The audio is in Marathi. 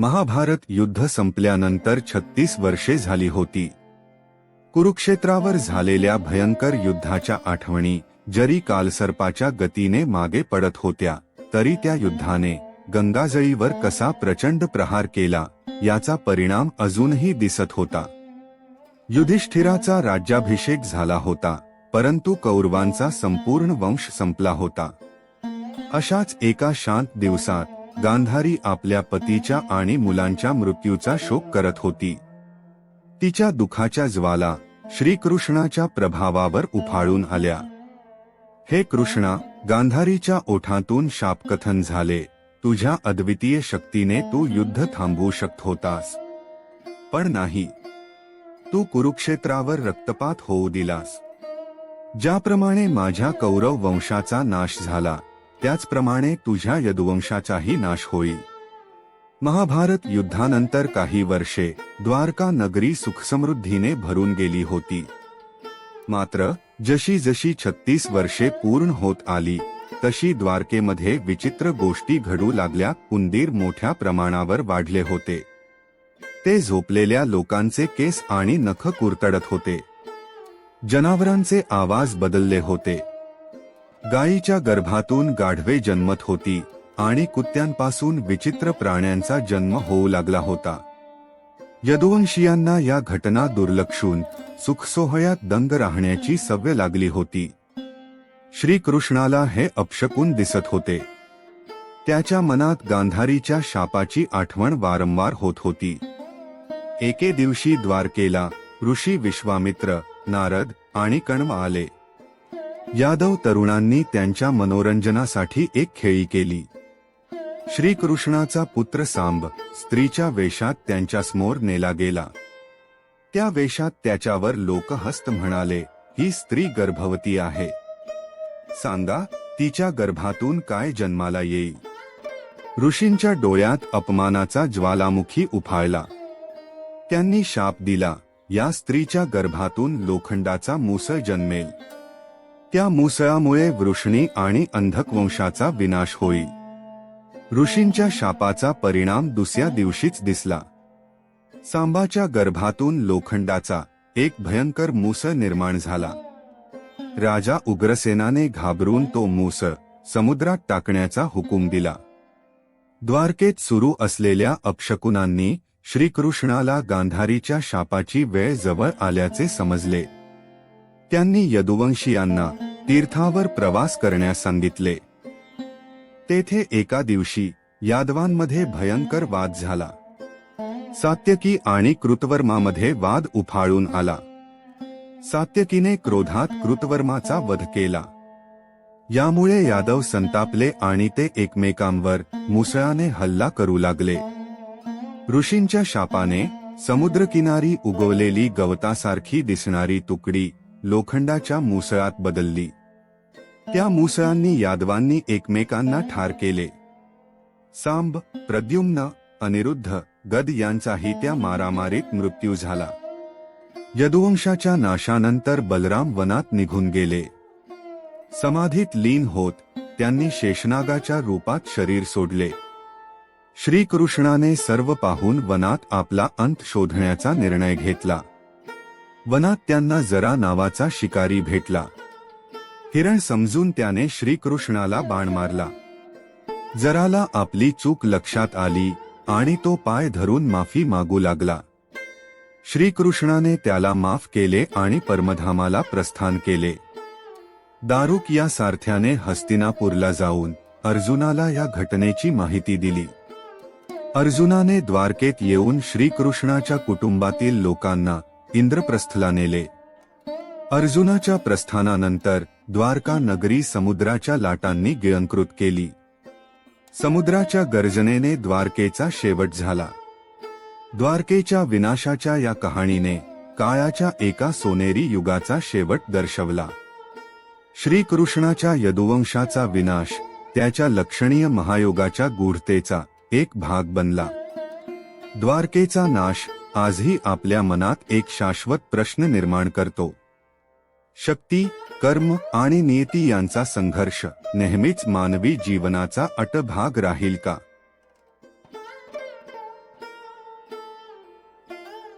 महाभारत युद्ध संपल्यानंतर छत्तीस वर्षे झाली होती. कुरुक्षेत्रावर झालेल्या भयंकर युद्धाच्या आठवणी जरी कालसर्पाच्या गतीने मागे पडत होत्या तरी त्या युद्धाने गंगाजळीवर कसा प्रचंड प्रहार केला याचा परिणाम अजूनही दिसत होता. युधिष्ठिराचा राज्याभिषेक झाला होता परंतु कौरवांचा संपूर्ण वंश संपला होता. अशाच एका शांत दिवसात गांधारी आपल्या पतीच्या आणि मुलांच्या मृत्यूचा शोक करत होती. तिच्या दुखाच्या ज्वाला श्रीकृष्णाच्या प्रभावावर उफाळून आल्या. हे कृष्णा गांधारीच्या ओठांतून शापकथन झाले. तुझ्या अद्वितीय शक्तीने तू युद्ध थांबवू शकत होतास. पण नाही. तू कुरुक्षेत्रावर रक्तपात होऊ दिलास. ज्याप्रमाणे माझ्या कौरव वंशाचा नाश झाला त्याचप्रमाणे तुझ्या यदुवंशाचाही नाश होईल. महाभारत युद्धानंतर काही वर्षे द्वारका नगरी सुखसमृद्धीने भरून गेली होती. मात्र जशी जशी छत्तीस वर्षे पूर्ण होत आली तशी द्वारकेमध्ये विचित्र गोष्टी घडू लागल्या उंदीर मोठ्या प्रमाणावर वाढले होते. ते झोपलेल्या लोकांचे केस आणि नख कुरतडत होते. जनावरांचे आवाज बदलले होते. गायीच्या गर्भातून गाढवे जन्मत होती आणि कुत्त्यांपासून विचित्र प्राण्यांचा जन्म होऊ लागला होता. यदुवंशीयांना या घटना दुर्लक्षून सुखसोहयात दंग राहण्याची सवय लागली होती. श्रीकृष्णाला हे अपशकून दिसत होते. त्याच्या मनात गांधारीच्या शापाची आठवण वारंवार होत होती. एके दिवशी द्वारकेला ऋषी विश्वामित्र नारद आणि कण्व आले. यादव तरुणांनी त्यांच्या मनोरंजनासाठी एक खेळी केली. श्रीकृष्णाचा पुत्र सांब स्त्रीच्या वेशात त्यांच्यासमोर नेला गेला. त्या वेशात त्याच्यावर लोकहस्त म्हणाले ही स्त्री गर्भवती आहे. सांगा तिच्या गर्भातून काय जन्माला येईल? ऋषींच्या डोळ्यात अपमानाचा ज्वालामुखी उफाळला. त्यांनी शाप दिला या स्त्रीच्या गर्भातून लोखंडाचा मुसळ जन्मेल. त्या मुसळामुळे वृषणी आणि अंधकवंशाचा विनाश होईल. ऋषींच्या शापाचा परिणाम दुसऱ्या दिवशीच दिसला. सांबाच्या गर्भातून लोखंडाचा एक भयंकर मुसळ निर्माण झाला. राजा उग्रसेनाने घाबरून तो मुसळ समुद्रात टाकण्याचा हुकूम दिला. द्वारकेत सुरू असलेल्या अपशकुनांनी श्रीकृष्णाला गांधारीच्या शापाची वेळ जवळ आल्याचे समजले. त्यांनी यदुवंशीयांना तीर्थावर प्रवास करण्यास सांगितले. तेथे एका दिवशी यादवांमध्ये भयंकर वाद झाला. सात्यकी आणि कृतवर्मामध्ये वाद उफाळून आला. सात्यकीने क्रोधात कृतवर्माचा वध केला. यामुळे यादव संतापले आणि ते एकमेकांवर मुसळाने हल्ला करू लागले. ऋषींच्या शापाने समुद्रकिनारी उगवलेली गवतासारखी दिसणारी तुकडी लोखंडाच्या मुसळात बदलली. त्या मुसळांनी यादवांनी एकमेकांना ठार केले. सांब प्रद्युम्न अनिरुद्ध गद यांचाही त्या मारामारीत मृत्यू झाला. यदुवंशाच्या नाशानंतर बलराम वनात निघून गेले. समाधीत लीन होत त्यांनी शेषनागाच्या रूपात शरीर सोडले. श्रीकृष्णाने सर्व पाहून वनात आपला अंत शोधण्याचा निर्णय घेतला. वनात त्यांना जरा नावाचा शिकारी भेटला. हिरण समजून त्याने श्रीकृष्णाला बाण मारला. जराला आपली चूक लक्षात आली आणि तो पाय धरून माफी मागू लागला. श्रीकृष्णाने त्याला माफ केले आणि परमधामाला प्रस्थान केले. दारुक या सारथ्याने हस्तिनापूरला जाऊन अर्जुनाला या घटनेची माहिती दिली. अर्जुनाने द्वारकेत येऊन श्रीकृष्णाच्या कुटुंबातील लोकांना इंद्रप्रस्थला नेले अर्जुनाच्या प्रस्थानानंतर द्वारका नगरी समुद्राच्या लाटांनी गिळंकृत केली. समुद्राच्या गर्जनेने द्वारकेचा शेवट झाला. द्वारकेच्या विनाशाच्या या कहाणीने काळाच्या एका सोनेरी युगाचा शेवट दर्शवला. श्रीकृष्णाच्या यदुवंशाचा विनाश त्याच्या लक्षणीय महायोगाच्या गूढतेचा एक भाग बनला. द्वारकेचा नाश आजही आपल्या मनात एक शाश्वत प्रश्न निर्माण करतो. शक्ती कर्म आणि नियती यांचा संघर्ष नेहमीच मानवी जीवनाचा अट भाग राहील का?